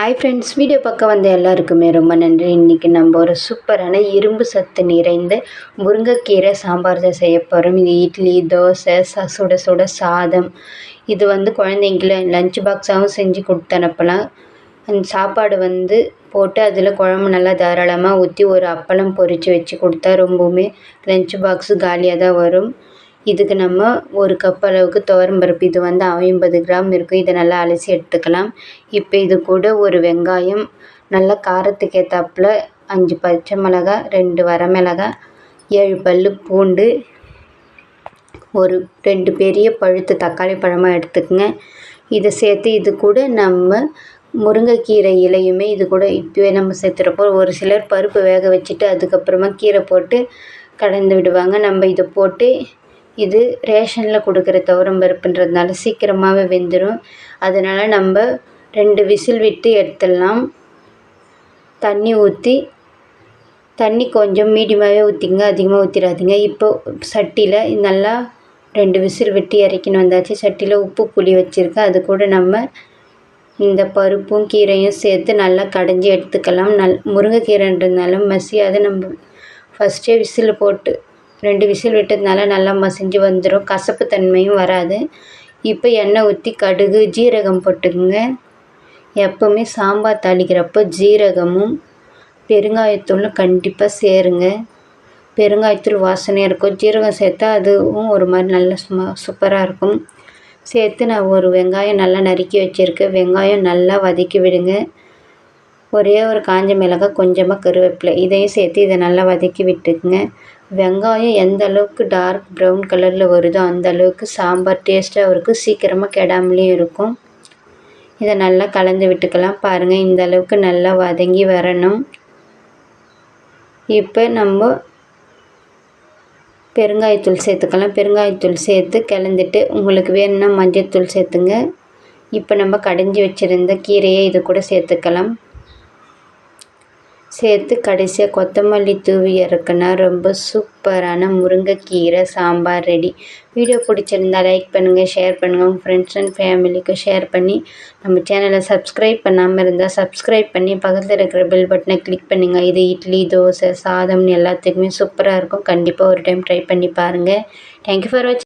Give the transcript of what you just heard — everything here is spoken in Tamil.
ஹாய் ஃப்ரெண்ட்ஸ் வீடியோ பக்கம் வந்த எல்லாருக்குமே ரொம்ப நன்றி. இன்றைக்கி நம்ம ஒரு சூப்பரான இரும்பு சத்து நிறைந்த முருங்கைக்கீரை சாம்பார் தான் செய்ய போகிறோம் இது இட்லி தோசை ச சுட சுட சாதம். இது வந்து குழந்தைங்கள லஞ்ச் பாக்ஸாகவும் செஞ்சு கொடுத்தனப்பெல்லாம் அந்த சாப்பாடு வந்து போட்டு அதில் குழம்பு நல்லா தாராளமாக ஊற்றி ஒரு அப்பளம் பொரித்து வச்சு கொடுத்தா ரொம்பவுமே லஞ்ச் பாக்ஸு காலியாக தான் வரும். இதுக்கு நம்ம ஒரு கப் அளவுக்கு துவரம்பருப்பு இது வந்து ஐம்பது கிராம் இருக்கும். இதை நல்லா அலசி எடுத்துக்கலாம். இப்போ இது கூட ஒரு வெங்காயம் நல்லா காரத்துக்கு ஏற்றாப்புல அஞ்சு பச்சை மிளகா ரெண்டு வரமிளகா ஏழு பல் பூண்டு ஒரு ரெண்டு பெரிய பழுத்து தக்காளி பழமாக எடுத்துக்கங்க. இதை சேர்த்து இது கூட நம்ம முருங்கைக்கீரை இலையுமே இது கூட இப்போவே நம்ம சேர்த்துறப்போ ஒரு சிலர் பருப்பு வேக வச்சுட்டு அதுக்கப்புறமா கீரை போட்டு கலந்து விடுவாங்க. நம்ம இதை போட்டு இது ரேஷனில் கொடுக்குற துவரம் பருப்புன்றதுனால சீக்கிரமாகவே வெந்துடும் அதனால் நம்ம ரெண்டு விசில் விட்டு எடுத்துடலாம். தண்ணி ஊற்றி தண்ணி கொஞ்சம் மீடியமாகவே ஊற்றிங்க அதிகமாக ஊற்றிடாதீங்க இப்போ சட்டியில் நல்லா ரெண்டு விசில் விட்டு இறக்கின்னு வந்தாச்சு. சட்டியில் உப்பு புளி வச்சுருக்கேன். அது கூட நம்ம இந்த பருப்பும் கீரையும் சேர்த்து நல்லா கடைஞ்சி எடுத்துக்கலாம். நல் முருங்கைக்கீரைன்றதுனால மசியாது நம்ம ஃபஸ்ட்டே விசில் போட்டு ரெண்டு விசில் விட்டதுனால நல்லா மசிஞ்சு வந்துடும் கசப்பு தன்மையும் வராது. இப்போ எண்ணெய் ஊற்றி கடுகு ஜீரகம் போட்டுக்கோங்க. எப்போவுமே சாம்பார் தாளிக்கிறப்போ ஜீரகமும் பெருங்காயத்தூளும் கண்டிப்பாக சேருங்க. பெருங்காயத்தூள் வாசனையாக இருக்கும். ஜீரகம் சேர்த்தா அதுவும் ஒரு மாதிரி நல்ல சும்மா சூப்பராக இருக்கும். சேர்த்து நான் ஒரு வெங்காயம் நல்லா நறுக்கி வச்சுருக்கேன். வெங்காயம் நல்லா வதக்கி விடுங்க. ஒரே ஒரு காஞ்ச மிளகாய் கொஞ்சமாக கருவேப்பிலை இதையும் சேர்த்து இதை நல்லா வதக்கி விட்டுக்குங்க. வெங்காயம் எந்த அளவுக்கு டார்க் ப்ரௌன் கலரில் வருதோ அந்த அளவுக்கு சாம்பார் டேஸ்ட்டாக இருக்கும் சீக்கிரமாக கெடாமலேயும் இருக்கும். இதை நல்லா கலந்து விட்டுக்கலாம். பாருங்கள் இந்த அளவுக்கு நல்லா வதங்கி வரணும். இப்போ நம்ம பெருங்காயத்தூள் சேர்த்துக்கலாம். பெருங்காயத்தூள் சேர்த்து கிளந்துட்டு உங்களுக்கு வேணும்னா மஞ்சள்தூள் சேர்த்துங்க. இப்போ நம்ம கடைஞ்சி வச்சுருந்த கீரையை இது கூட சேர்த்துக்கலாம். சேர்த்து கடைசியாக கொத்தமல்லி தூவி இறக்குனா ரொம்ப சூப்பரான முருங்கைக்கீரை சாம்பார் ரெடி வீடியோ பிடிச்சிருந்தா லைக் பண்ணுங்கள் ஷேர் பண்ணுங்கள் உங்கள் ஃப்ரெண்ட்ஸ் அண்ட் ஃபேமிலிக்கும் ஷேர் பண்ணி நம்ம சேனலை சப்ஸ்கிரைப் பண்ணாமல் இருந்தால் சப்ஸ்கிரைப் பண்ணி பக்கத்தில் இருக்கிற பெல் பட்டனை கிளிக் பண்ணுங்கள் இது இட்லி தோசை சாதம்னு எல்லாத்துக்குமே சூப்பராக இருக்கும். கண்டிப்பாக ஒரு டைம் ட்ரை பண்ணி பாருங்கள் தேங்க்யூ ஃபார் வாட்சிங்